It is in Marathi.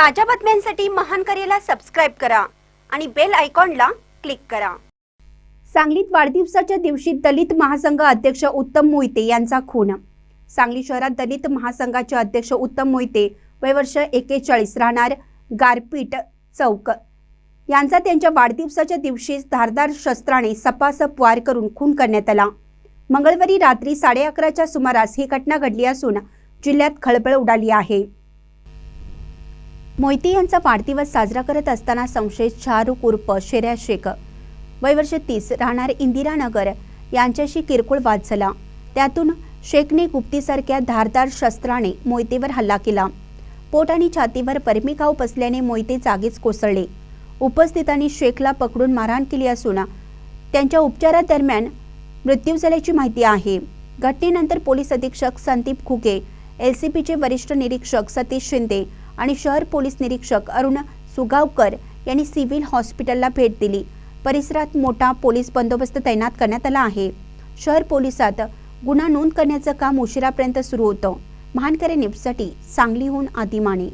ताज्या बातम्यांसाठी महान करेला सबस्क्राईब करा आणि बेल आयकॉनला क्लिक करा. सांगलीत वाढदिवसाच्या दिवशी दलित महासंघ अध्यक्ष उत्तम मोहिते यांचा खून. सांगली शहरात दलित महासंघाचे अध्यक्ष उत्तम मोहिते वय वर्ष एकेचाळीस राहणार गारपीट चौक. यांचा त्यांच्या वाढदिवसाच्या दिवशीच धारदार शस्त्राने सपासप वार करून खून करण्यात आला. मंगळवारी रात्री साडे अकराच्या सुमारास ही घटना घडली असून जिल्ह्यात खळबळ उडाली आहे. मोहिती यांचा वाढदिवस साजरा करत असताना संशयित शाहरुख उर्फ शेऱ्या शेख वय वर्ष तीस राहणार इंदिरानगर यांच्याशी किरकोळ वाद झाला. त्यातून शेखने गुप्तीसारख्या धारदार शस्त्राने मोहितेवर हल्ला केला. पोट आणि छातीवर परमिकाव बसल्याने मोहिते जागीच कोसळले. उपस्थितांनी शेखला पकडून मारहाण केली असून त्यांच्या उपचारादरम्यान मृत्यू झाल्याची माहिती आहे. घटनेनंतर पोलीस अधीक्षक संदीप खुके एलसीपीचे वरिष्ठ निरीक्षक सतीश शिंदे आणि शहर पोलीस निरीक्षक अरुण सुगावकर यांनी सिव्हिल हॉस्पिटलला भेट दिली. परिसरात मोठा पोलीस बंदोबस्त तैनात करण्यात आला आहे. शहर पोलिसात गुन्हा नोंद करण्याचं काम उशिरापर्यंत सुरू होतं. महानकरे न्यूजसाठी सांगलीहून आदिमाने.